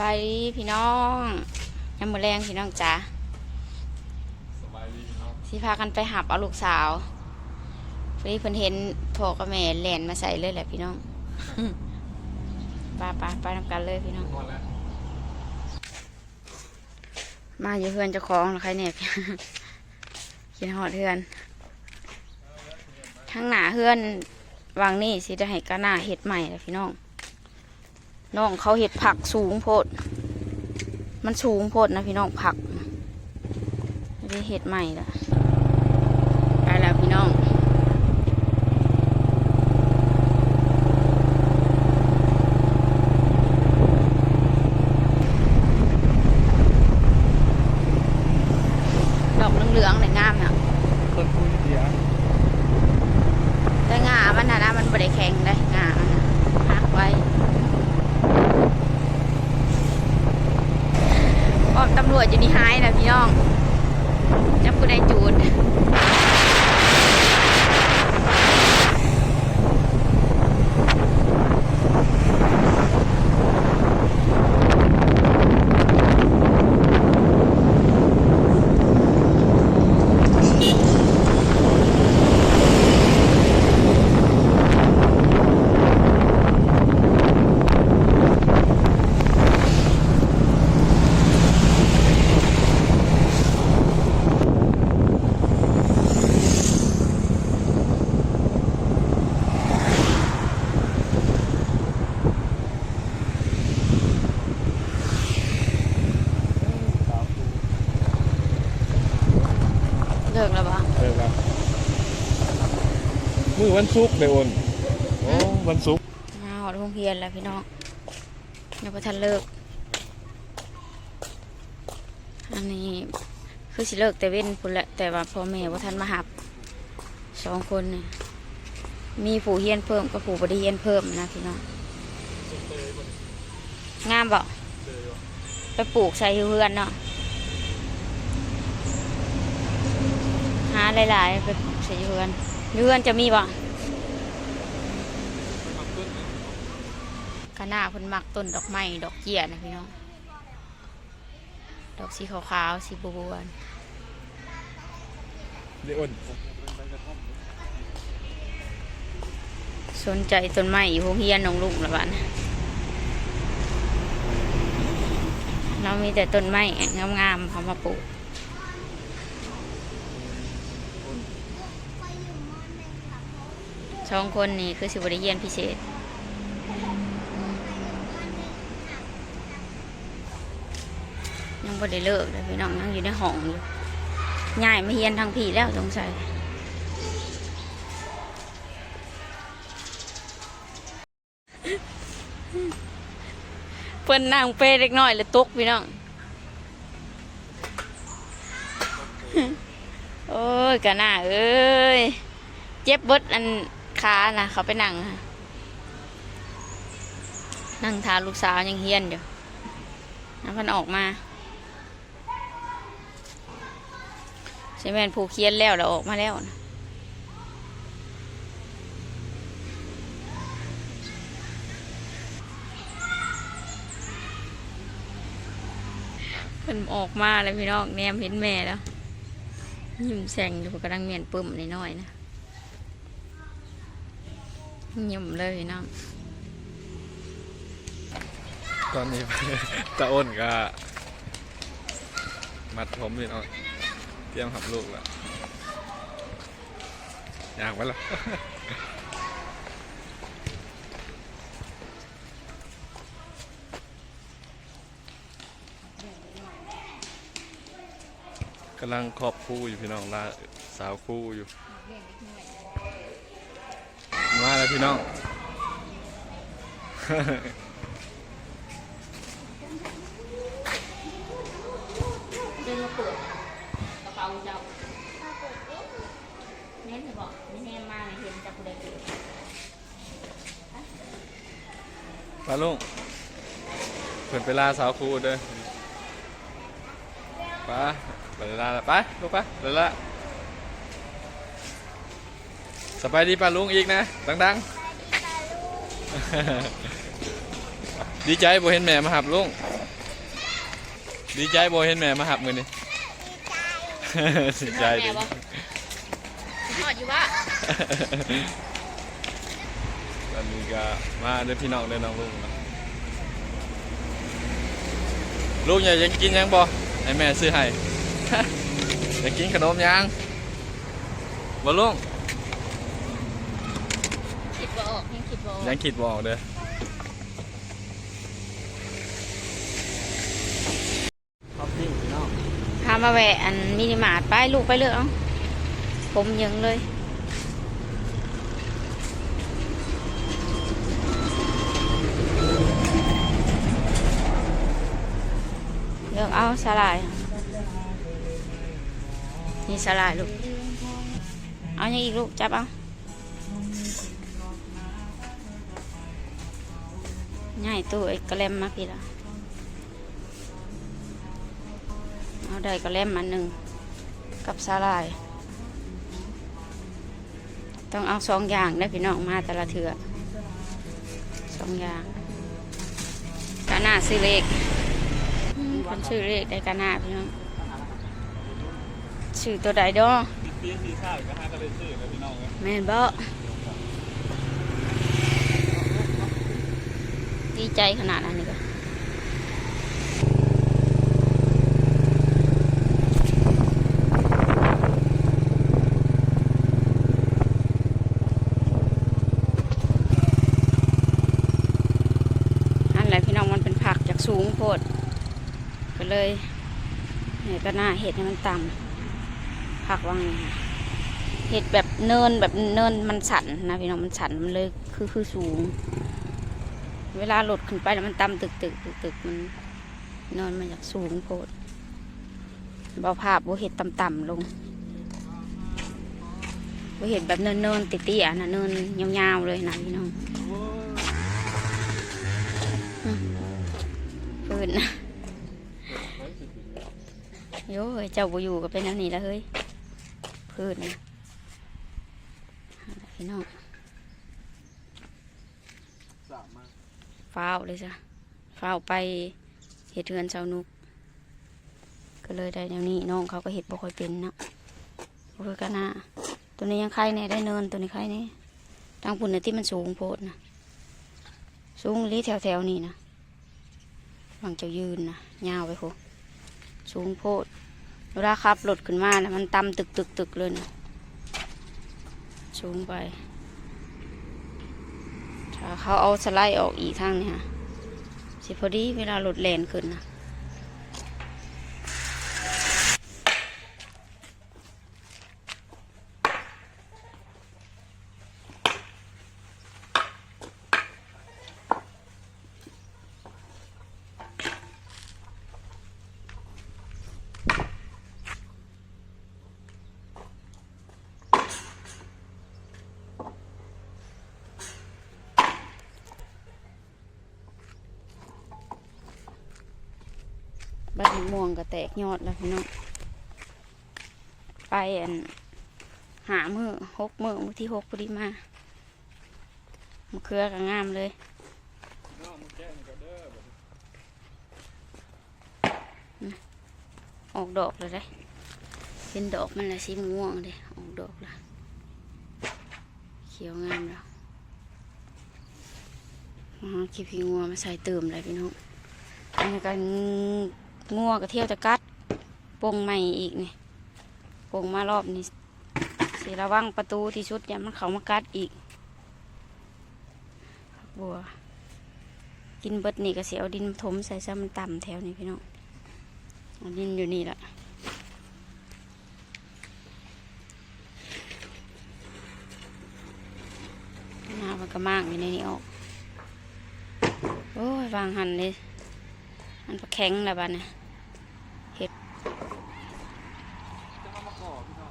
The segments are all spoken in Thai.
บายดีพี่น้องยามมือแรงพี่น้องจ๋าสบายดีพี่น้องสิพากันไปหับเอาลูกสาวพอดีเพิ่นเห็นพ่อกับแม่แล่นมาใส่เลยแหละพี่น้องไปไปไปทำกันเลยพี่น้องหมดแล้วมาอยู่เพื่อนเจ้าของแล้วใครเนี่ยพี่กินหอดเพื่อนทั้งหนาเพื่อนวางนี่สิจะให้กะหน้าเห็ดใหม่เลยพี่น้อง น้องเขาเห็ดผักสูงโพด มันสูงโพดนะพี่น้องผักไม่ได้เห็ดใหม่ละไปแล้วพี่น้อง ดอกเหลืองๆเนี่ยงามเนี่ย ต้นคุยเดียว แต่งามันนะนะมันบริแข็งได้งามันน่ะหักไว้ป้อมตำร วจอยู่นี่หายนะพี่น้องจับผู้ใดจูดเลิกแล้วปะเออครับมือวันศุกร์เลยโอนโอ้วันศุกร์มาหอดโรงเรียนแล้วพี่น้องยังไม่ทันเลิก อันนี้คือสิเลิกแต่เว้นพุ่นแหละแต่ว่าพ่อแม่ว่าทันมาหับสองคนนี่มีผู้เฮียนเพิ่มกับผู้บไดีเฮียนเพิ่มนะพี่น้องงามบ่ไปปลูกใส่เฮือนเนาะาหลายๆไปปลูกใส่เฮือนเฮือนจะมีบ่คณะเพิ่นมักต้นดอกไม้ดอกเกี้ยนะพี่น้อง ดอกสีขาวๆสีบวรเดี๋ยวโอนสนใจต้นไม้อยู่โรงเรียนน้องลุงละบ้านเรามีแต่ต้นไม้งามๆเขามาปลูก สองคนนี่คือสิบริเรียนพิเศษ ยังบ่ได้เลิกเลยพี่น้องยังอยู่ในห้องอยู่ง่ายไม่เฮียนทางผีแล้วสงสัยเพิ่นนั่งเป้เล็กน้อยเลยตกพี่น้อง โอ้ยกะหน้าเอ้ย เจ็บเบิดอัน ขานะเขาไปนั่งค่ะนั่งทาลูกสาวยังเฮียนอยู่น้ำพันออกมาใช่แมนผูเคียนแล้วแล้วออกมาแล้วนะเพิ่นออกมาแล้วพี่น้องแนมเห็นแม่แล้ว ยิ้มแฉ่งอยู่กำลังเมียนปึ้มน้อยๆนะ หยิมเลยพี่น้องตอนนี้ ตาอ้นก็ มัดผมพี่น้องเตรียมหับลูกแล้วอยากไว้ละกำลังครอบคู่อยู่พี่น้องลาสาวคู่อยู่ มาแล้ว พี่น้อง เดินมาเปิดกระเป๋าเจ้าเน้นจะบอกไม่แน่มาเห็นจากผู้ใดเกิดปลาลุงเพิ่นไปลาสาวครูเด้อไปไปลาละไปลูกไปไปละ สบายดีปลาลุงอีกนะ ดังๆ ดีใจบ่เห็นแม่มาหับลุงดดีใจบ่เห็นแม่มาหับมือนี่ดีใจแม่ดีบ่ทอดอยู่ว่าตอนนี้ก็มาเด้อพี่น้องเด้อน้องลุงเนาะลุงอยากจะกินยังบ่ให้แม่ซื้อให้ อยากกินขนมยังบ่ลุง คิดบ่ออก ยังคิดบ่ออกยังคิดบ่ออกเด้อท็อปปิ้งพี่น้องพามาแวะอันมินิมาร์ทไปลูกไปเลือกเอาผมยังเลย เลือกเอาสลาย นี่สลายลูก เอาอย่างอีกลูก จับเอา ง่ายตู้ไอ้กระเล็มมาพี่ละเอาได้กระเล็มมาหนึ่งกับสลาย ต้องเอาสองอย่างได้พี่น้องมาแต่ละเถื่อสองอย่างกาหน้าซื้อเลขอืมคนชื่อเลขได้กาหน้าพี่น้องชื่อตัวใดดอปีที่ข้าวก็หาก็เลยซื้อแล้วพี่น้องเอ้ยแม่นบ่ ดีใจขนาดนั้นนี่ก็นั่นแหละพี่น้องมันเป็นผักจากสูงโพดก็เลยเนี่ยก็น่าเห็ดให้มันต่ำผักวังนี่ค่ะเห็ดแบบเนินแบบเนินมันสันนะพี่น้องมันสันมันเลยคือคือสูง เวลาหลดขึ้นไปแล้วมันต่ำตึกตึกตึกตึกมันนินมันอยากสูงโพดเบาภาพบ่เห็ดต่ำๆลงบ่เห็ดแบบเนินเนินๆเตี้ยนะเนินยาวๆเลยนะพี่น้องอืมปืนนะโย้ยเจ้าบ่อยู่ก็เป็นอันนี้แล้วเฮ้ย พื้นนะเอาะพี่น้อง สามมา ฟ้าวเลยจ้ะฟ้าวไปเห็ดเทือนเจ้านุก ก็เลยได้แนวนี้น้องเขาก็เห็ดบ่ค่อยเป็นนะบ่คือกันนะตัวนี้ยังไข่แน่ได้เนินตัวนี้ไข่แน่ทางปุ่นเน่ะที่มันสูงโพดนะสูงลีแถวแถวๆนี้นะหวังจ้ายืนนะยาวไปโคสูงโพดเวลาขับรถขึ้นมานะมันต่ำตึกตึกตึกเลยนะสูงไป เขาเอาสไลด์ออกอีกทางนี่ค่ะสิพอดีเวลาหลุดแลนขึ้นนะ บัดมะม่วงก็แตกยอดแล้วพี่น้องไปอันหามือหกมือมือที่หกพอดีมามะเขือก็งามเลยออกดอกเลยได้เป็นดอกมันละสีม่วงเลยออกดอกละเขียวงามแล้วขี้พีงัวมาใส่เติมเลยพี่น้องอันนี้ก็ งัวก็เที่ยวจะกัดปงใหม่อีกนี่ปงมารอบนี้สีระวังประตูที่ชุดอย่ามันเขามากัดอีกบัว กินเบิดนี่ก็เสียเอาดินถมใส่ซะมันต่ำแถวนี้พี่น้องอันนี้อยู่นี่แหละน้ามันก็มากอยู่ในนี้ออกโอ้ยวางหันเลยมันก็แข็งแล้วบ้านเนะ จะมามาขอพี่น้อ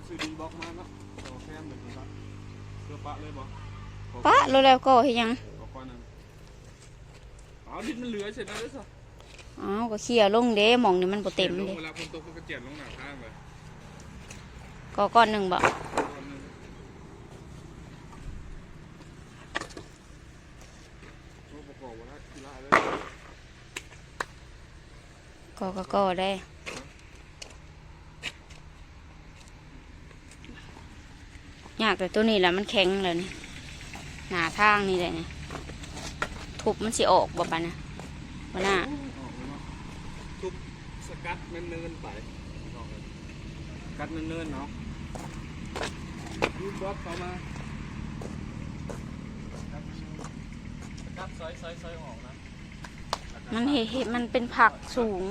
ง จะซื้อดีบล็อกมาเนาะเอาแค่แบบนี้ละเพื่อปะเลยบ่ปะรู้แล้วก็เฮ็ดหยังขอก้อนหนึงเอาดินมันเหลือเสร็จแล้วเด้อสิอ้าวก็เขี่ยลงเด้หมองนี่มันบ่เต็มลงเด้เวลาฝนตกก็เจียนลงหน้าข้างเลยก็ก้อนหนึ่งบ่ก้อนหนึงรูปประกอบว่าทีละเลยก็ก็ก็ได้ ยากแต่ตัวนี้แหละมันแข็งเลยนี่หนาทางนี่แหละนี่ทุบมันสิออกบ่ปะนะบ่น่าทุบสกัดเนินๆไปสกัดเนินๆเนาะยูบอสเข้ามากัดซอยซอยซอยออกนะมันเห็นมันเป็นผักสูง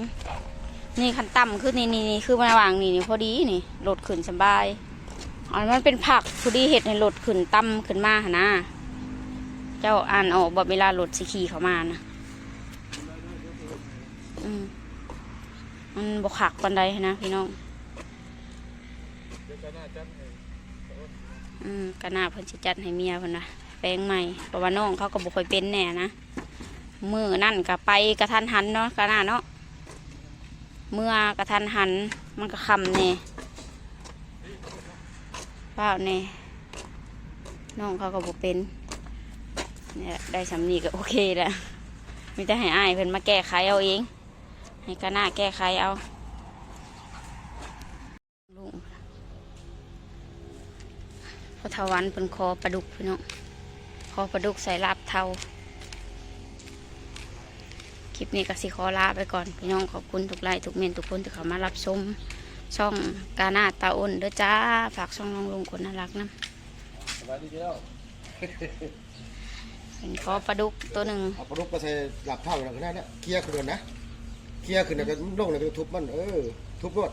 นี่คันต่ำขึ้นนี่นี่นี่คือมาวางนี่นี่พอดีนี่โหลดขึ้นสบาย อันมันเป็นผักพอดีเห็ดในหลดขึ้นต่ำขึ้นมาหนะ เจ้าอ่านออกบ่เวลาโหลดสิขี่เข้ามานะมันบกขักปันใดนะพี่น้องอืมก็น่าเพิ่นสิจัดให้เมียเพิ่นนะแปลงใหม่เพราะว่าน้องเขาก็บ่ค่อยเป็นแน่นะมือนั่นก็ไปกระทันหันเนาะก็น่าเนาะเมื่อกระทันหันมันก็คำแน่เปล่าแน่น้องเขาก็บ่เป็นเนี่ยได้สำนีก็โอเคแล้วมีแต่ให้อายเพิ่นมาแก้ไขเอาเอง ให้ก็น่าแก้ไขเอาลุงพอทวันเป็นคอปลาดุกพี่น้องคอปลาดุกใส่ลาบเทาคลิปนี้ก็สิขอลาไปก่อน พี่น้องขอบคุณทุกไลค์ทุกเมนทุกคนที่เข้ามารับชม ช่องกาหน้าตาอ้นเด้อจ้า ฝากช่องน้องลุงคนน่ารักนะสบายดีแล้วเป็นคอปลาดุกตัวหนึ่งเอาปลาดุกมาใส่หลับเท่าแล้วก็ได้เนี่ยเคลียร์ขึ้นเลยนะเคลียร์ขึ้นแล้วก็ลงแล้วก็ทุบมันเออทุบรวด